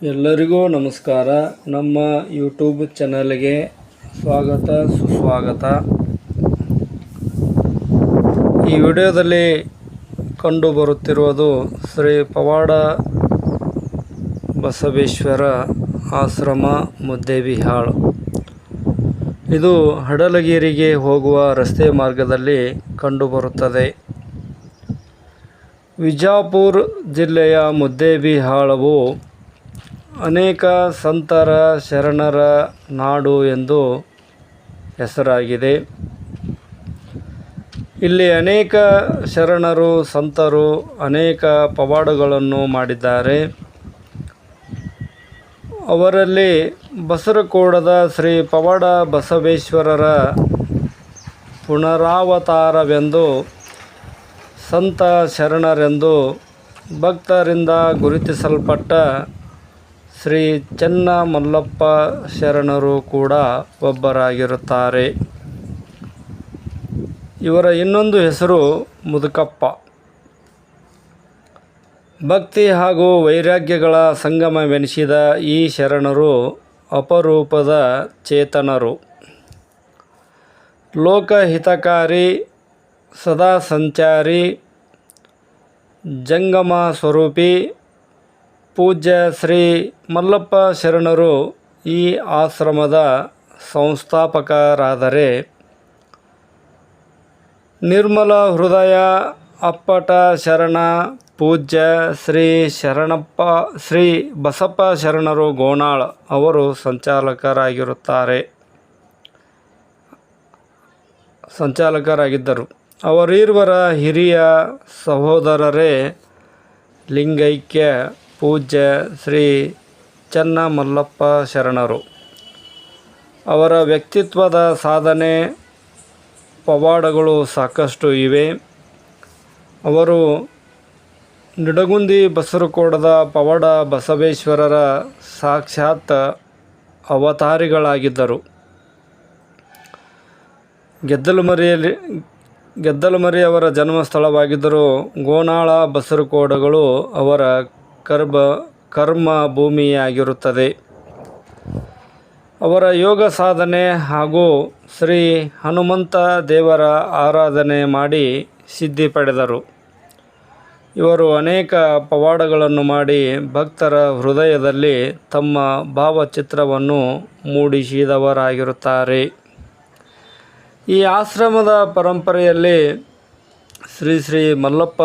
ಎಲ್ಲರಿಗೂ ನಮಸ್ಕಾರ. ನಮ್ಮ ಯೂಟ್ಯೂಬ್ ಚಾನಲ್ಗೆ ಸ್ವಾಗತ, ಸುಸ್ವಾಗತ. ಈ ವಿಡಿಯೋದಲ್ಲಿ ಕಂಡು ಬರುತ್ತಿರುವುದು ಶ್ರೀ ಪವಾಡ ಬಸವೇಶ್ವರ ಆಶ್ರಮ, ಮುದ್ದೇಬಿಹಾಳ್. ಇದು ಹಡಲಗಿರಿಗೆ ಹೋಗುವ ರಸ್ತೆ ಮಾರ್ಗದಲ್ಲಿ ಕಂಡುಬರುತ್ತದೆ ವಿಜಾಪುರ ಜಿಲ್ಲೆಯ ಮುದ್ದೇಬಿಹಾಳವು ಅನೇಕ ಸಂತರ ಶರಣರ ನಾಡು ಎಂದು ಹೆಸರಾಗಿದೆ. ಇಲ್ಲಿ ಅನೇಕ ಶರಣರು, ಸಂತರು ಅನೇಕ ಪವಾಡಗಳನ್ನು ಮಾಡಿದ್ದಾರೆ. ಅವರಲ್ಲಿ ಬಸರಕೋಡದ ಶ್ರೀ ಪವಾಡ ಬಸವೇಶ್ವರರ ಪುನರಾವತಾರವೆಂದು ಸಂತ ಶರಣರೆಂದು ಭಕ್ತರಿಂದ ಗುರುತಿಸಲ್ಪಟ್ಟ ಶ್ರೀ ಚೆನ್ನ ಮಲ್ಲಪ್ಪ ಶರಣರು ಕೂಡ ಒಬ್ಬರಾಗಿರುತ್ತಾರೆ. ಇವರ ಇನ್ನೊಂದು ಹೆಸರು ಮುದುಕಪ್ಪ. ಭಕ್ತಿ ಹಾಗೂ ವೈರಾಗ್ಯಗಳ ಸಂಗಮವೆನಿಸಿದ ಈ ಶರಣರು ಅಪರೂಪದ ಚೇತನರು. ಲೋಕಹಿತಕಾರಿ ಸದಾ ಸಂಚಾರಿ ಜಂಗಮ ಸ್ವರೂಪಿ ಪೂಜ್ಯ ಶ್ರೀ ಮಲ್ಲಪ್ಪ ಶರಣರು ಈ ಆಶ್ರಮದ ಸಂಸ್ಥಾಪಕರಾದರೆ ನಿರ್ಮಲ ಹೃದಯ ಅಪ್ಪಟ ಶರಣ ಪೂಜ್ಯ ಶ್ರೀ ಶರಣಪ್ಪ ಶ್ರೀ ಬಸಪ್ಪ ಶರಣರು ಗೋಣಾಳ್ ಅವರು ಸಂಚಾಲಕರಾಗಿರುತ್ತಾರೆ. ಸಂಚಾಲಕರಾಗಿದ್ದರು. ಅವರಿರುವರ ಹಿರಿಯ ಸಹೋದರರೇ, ಲಿಂಗೈಕ್ಯ ಪೂಜ್ಯ ಶ್ರೀ ಚನ್ನಮಲ್ಲಪ್ಪ ಶರಣರು. ಅವರ ವ್ಯಕ್ತಿತ್ವದ ಸಾಧನೆ ಪವಾಡಗಳು ಸಾಕಷ್ಟು ಇವೆ. ಅವರು ನಿಡಗುಂದಿ ಬಸರುಕೋಡದ ಪವಾಡ ಬಸವೇಶ್ವರರ ಸಾಕ್ಷಾತ್ ಅವತಾರಿಗಳಾಗಿದ್ದರು. ಗೆದ್ದಲಮರಿಯಲ್ಲಿ ಗೆದ್ದಲಮರಿ ಅವರ ಜನ್ಮಸ್ಥಳವಾಗಿದ್ದರೂ ಗೋನಾಳ ಬಸರುಕೋಡಗಳು ಅವರ ಕರ್ಮ ಕರ್ಮ ಭೂಮಿಯಾಗಿರುತ್ತದೆ. ಅವರ ಯೋಗ ಸಾಧನೆ ಹಾಗೂ ಶ್ರೀ ಹನುಮಂತ ದೇವರ ಆರಾಧನೆ ಮಾಡಿ ಸಿದ್ಧಿ ಪಡೆದರು. ಇವರು ಅನೇಕ ಪವಾಡಗಳನ್ನು ಮಾಡಿ ಭಕ್ತರ ಹೃದಯದಲ್ಲಿ ತಮ್ಮ ಭಾವಚಿತ್ರವನ್ನು ಮೂಡಿಸಿದವರಾಗಿರುತ್ತಾರೆ. ಈ ಆಶ್ರಮದ ಪರಂಪರೆಯಲ್ಲಿ ಶ್ರೀ ಶ್ರೀ ಮಲ್ಲಪ್ಪ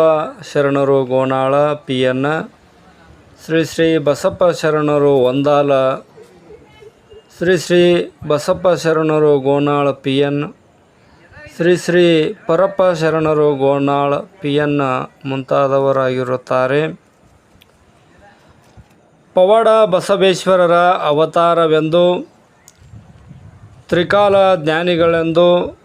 ಶರಣರು ಗೋನಾಳ ಪಿ ಎನ್ ಶ್ರೀ ಶ್ರೀ ಬಸಪ್ಪ ಶರಣರು ಒಂದಾಲ ಶ್ರೀ ಶ್ರೀ ಬಸಪ್ಪ ಶರಣರು ಗೋನಾಳ ಪಿ ಎನ್ ಶ್ರೀ ಶ್ರೀ ಪರಪ್ಪ ಶರಣರು ಗೋನಾಳ ಪಿ ಎನ್ ಮುಂತಾದವರಾಗಿರುತ್ತಾರೆ. ಪವಾಡ ಬಸವೇಶ್ವರರ ಅವತಾರವೆಂದು, ತ್ರಿಕಾಲ ಜ್ಞಾನಿಗಳೆಂದು,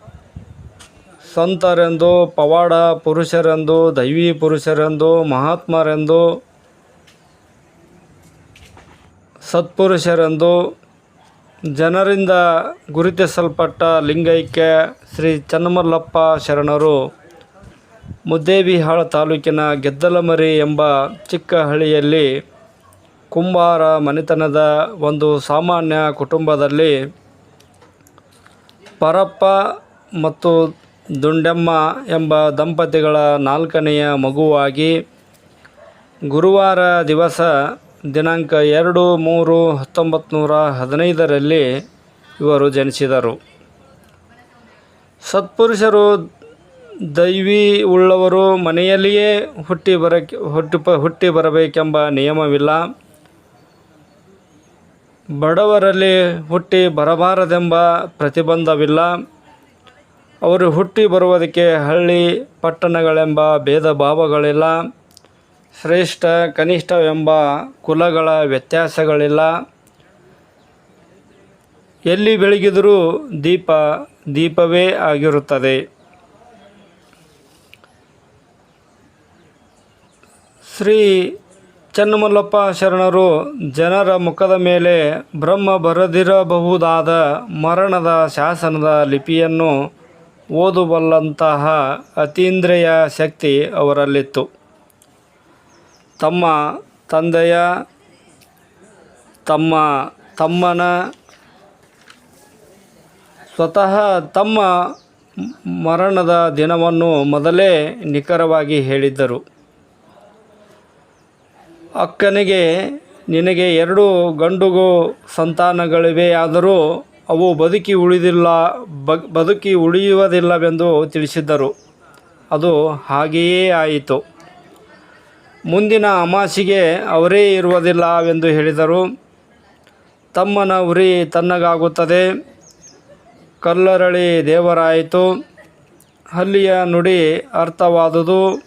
ಸಂತರೆಂದು, ಪವಾಡ ಪುರುಷರೆಂದು, ದೈವಿ ಪುರುಷರೆಂದು, ಮಹಾತ್ಮರೆಂದು ಸತ್ಪುರುಷರೆಂದು ಜನರಿಂದ ಗುರುತಿಸಲ್ಪಟ್ಟ ಲಿಂಗೈಕ್ಯ ಶ್ರೀ ಚನ್ನಮಲ್ಲಪ್ಪ ಶರಣರು ಮುದ್ದೇಬಿಹಾಳ ತಾಲೂಕಿನ ಗೆದ್ದಲಮರಿ ಎಂಬ ಚಿಕ್ಕ ಹಳ್ಳಿಯಲ್ಲಿ ಕುಂಬಾರ ಮನೆತನದ ಒಂದು ಸಾಮಾನ್ಯ ಕುಟುಂಬದಲ್ಲಿ ಪರಪ್ಪ ಮತ್ತು ದುಂಡೆಮ್ಮ ಎಂಬ ದಂಪತಿಗಳ ನಾಲ್ಕನೆಯ ಮಗುವಾಗಿ ಗುರುವಾರ ದಿವಸ ದಿನಾಂಕ ಎರಡು ಮೂರು ಹತ್ತೊಂಬತ್ತು ನೂರ ಹದಿನೈದರಲ್ಲಿ ಇವರು ಜನಿಸಿದರು. ಸತ್ಪುರುಷರು ದೈವಿ ಉಳ್ಳವರು ಮನೆಯಲ್ಲಿಯೇ ಹುಟ್ಟಿ ಬರಕ್ಕೆ ಹುಟ್ಟಿ ಹುಟ್ಟಿ ಬರಬೇಕೆಂಬ ನಿಯಮವಿಲ್ಲ. ಬಡವರಲ್ಲಿ ಹುಟ್ಟಿ ಬರಬಾರದೆಂಬ ಪ್ರತಿಬಂಧವಿಲ್ಲ. ಅವರು ಹುಟ್ಟಿ ಬರುವುದಕ್ಕೆ ಹಳ್ಳಿ ಪಟ್ಟಣಗಳೆಂಬ ಭೇದ ಭಾವಗಳಿಲ್ಲ ಶ್ರೇಷ್ಠ, ಕನಿಷ್ಠವೆಂಬ ಕುಲಗಳ ವ್ಯತ್ಯಾಸಗಳಿಲ್ಲ. ಎಲ್ಲಿ ಬೆಳಗಿದರೂ ದೀಪ, ದೀಪವೇ ಆಗಿರುತ್ತದೆ. ಶ್ರೀ ಚನ್ನಮಲ್ಲಪ್ಪ ಶರಣರು ಜನರ ಮುಖದ ಮೇಲೆ ಬ್ರಹ್ಮ ಬರೆದಿರಬಹುದಾದ ಮರಣದ ಶಾಸನದ ಲಿಪಿಯನ್ನು ಓದುವಲ್ಲಂತಹ ಅತೀಂದ್ರಿಯ ಶಕ್ತಿ ಅವರಲ್ಲಿತ್ತು. ತಮ್ಮ ತಂದೆಯ, ತಮ್ಮ ತಮ್ಮನ, ಸ್ವತಃ ತಮ್ಮ ಮರಣದ ದಿನವನ್ನು ಮೊದಲೇ ನಿಖರವಾಗಿ ಹೇಳಿದ್ದರು. ಅಕ್ಕನಿಗೆ, ನಿನಗೆ ಎರಡು ಗಂಡುಗೂ ಸಂತಾನಗಳಿವೆ, ಆದರೂ ಅವು ಬದುಕಿ ಉಳಿದಿಲ್ಲ ಬದುಕಿ ಉಳಿಯುವುದಿಲ್ಲವೆಂದು ತಿಳಿಸಿದ್ದರು. ಅದು ಹಾಗೆಯೇ ಆಯಿತು. ಮುಂದಿನ ಅಮಾಸಿಗೆ ಅವರೇ ಇರುವುದಿಲ್ಲವೆಂದು ಹೇಳಿದರು. ತಮ್ಮನ ಉರಿ ತನ್ನಗಾಗುತ್ತದೆ. ಕಲ್ಲರಳಿ ದೇವರಾಯಿತು. ಅಲ್ಲಿಯ ನುಡಿ ಅರ್ಥವಾದುದು.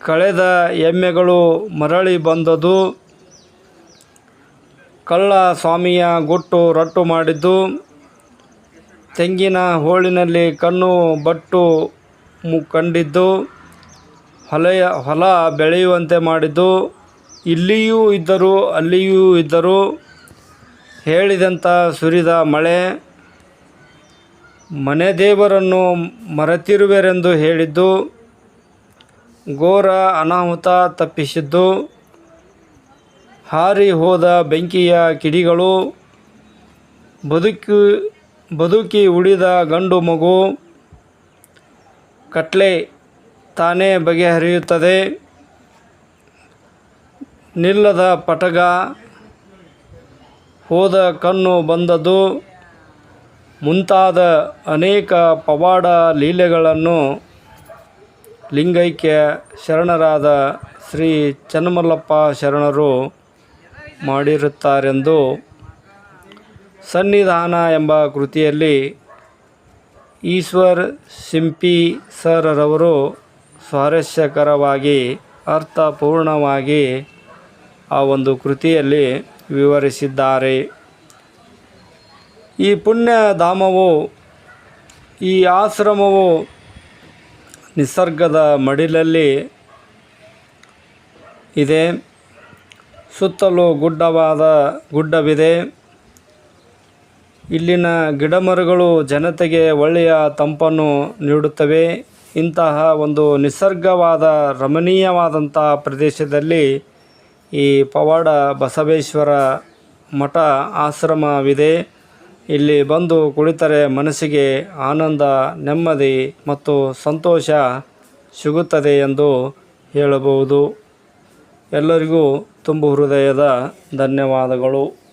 ಕಳೆದ ಎಮ್ಮೆಗಳು ಮರಳಿ ಬಂದದು. ಕಳ್ಳ ಸ್ವಾಮಿಯ ಗುಟ್ಟು ರಟ್ಟು ಮಾಡಿದ್ದು. ತೆಂಗಿನ ಹೋಳಿನಲ್ಲಿ ಕಣ್ಣು ಬಟ್ಟು ಮು, ಕಂಡಿದ್ದು. ಹೊಲೆಯ, ಹೊಲ ಬೆಳೆಯುವಂತೆ ಮಾಡಿದ್ದು, ಇಲ್ಲಿಯೂ ಇದ್ದರು, ಅಲ್ಲಿಯೂ ಇದ್ದರು ಹೇಳಿದಂಥ ಸುರಿದ ಮಳೆ ಮನೆ ದೇವರನ್ನು ಮರೆತಿರುವೆರೆಂದು ಹೇಳಿದ್ದು, ಘೋರ ಅನಾಹುತ ತಪ್ಪಿಸಿದ್ದು, ಹಾರಿ ಹೋದ ಬೆಂಕಿಯ ಕಿಡಿಗಳು, ಬದುಕಿ ಬದುಕಿ ಉಳಿದ ಗಂಡು ಮಗು ಕಟ್ಲೆ ತಾನೇ ಬಗೆಹರಿಯುತ್ತದೆ. ನಿಲ್ಲದ ಪಟಗ ಹೋದ ಕಣ್ಣು ಬಂದದ್ದು. ಮುಂತಾದ ಅನೇಕ ಪವಾಡ ಲೀಲೆಗಳನ್ನು ಲಿಂಗೈಕ್ಯ ಶರಣರಾದ ಶ್ರೀ ಚನ್ನಮಲ್ಲಪ್ಪ ಶರಣರು ಮಾಡಿರುತ್ತಾರೆಂದು ಸನ್ನಿಧಾನ ಎಂಬ ಕೃತಿಯಲ್ಲಿ ಈಶ್ವರ್ ಸಿಂಪಿ ಸರ್ರವರು ಸ್ವಾರಸ್ಯಕರವಾಗಿ, ಅರ್ಥಪೂರ್ಣವಾಗಿ ಆ ಒಂದು ಕೃತಿಯಲ್ಲಿ ವಿವರಿಸಿದ್ದಾರೆ. ಈ ಪುಣ್ಯಧಾಮವು, ಈ ಆಶ್ರಮವು ನಿಸರ್ಗದ ಮಡಿಲಲ್ಲಿ ಇದೆ. ಸುತ್ತಲೂ ಗುಡ್ಡವಾದ ಗುಡ್ಡವಿದೆ. ಇಲ್ಲಿನ ಗಿಡಮರಗಳು ಜನತೆಗೆ ಒಳ್ಳೆಯ ತಂಪನ್ನು ನೀಡುತ್ತವೆ. ಇಂತಹ ಒಂದು ನಿಸರ್ಗವಾದ ರಮಣೀಯವಾದಂಥ ಪ್ರದೇಶದಲ್ಲಿ ಈ ಪವಾಡ ಬಸವೇಶ್ವರ ಮಠ ಆಶ್ರಮವಿದೆ. ಇಲ್ಲಿ ಬಂದು ಕುಳಿತರೆ ಮನಸ್ಸಿಗೆ ಆನಂದ, ನೆಮ್ಮದಿ ಮತ್ತು ಸಂತೋಷ ಸಿಗುತ್ತದೆ ಎಂದು ಹೇಳಬಹುದು. ಎಲ್ಲರಿಗೂ ತುಂಬು ಹೃದಯದ ಧನ್ಯವಾದಗಳು.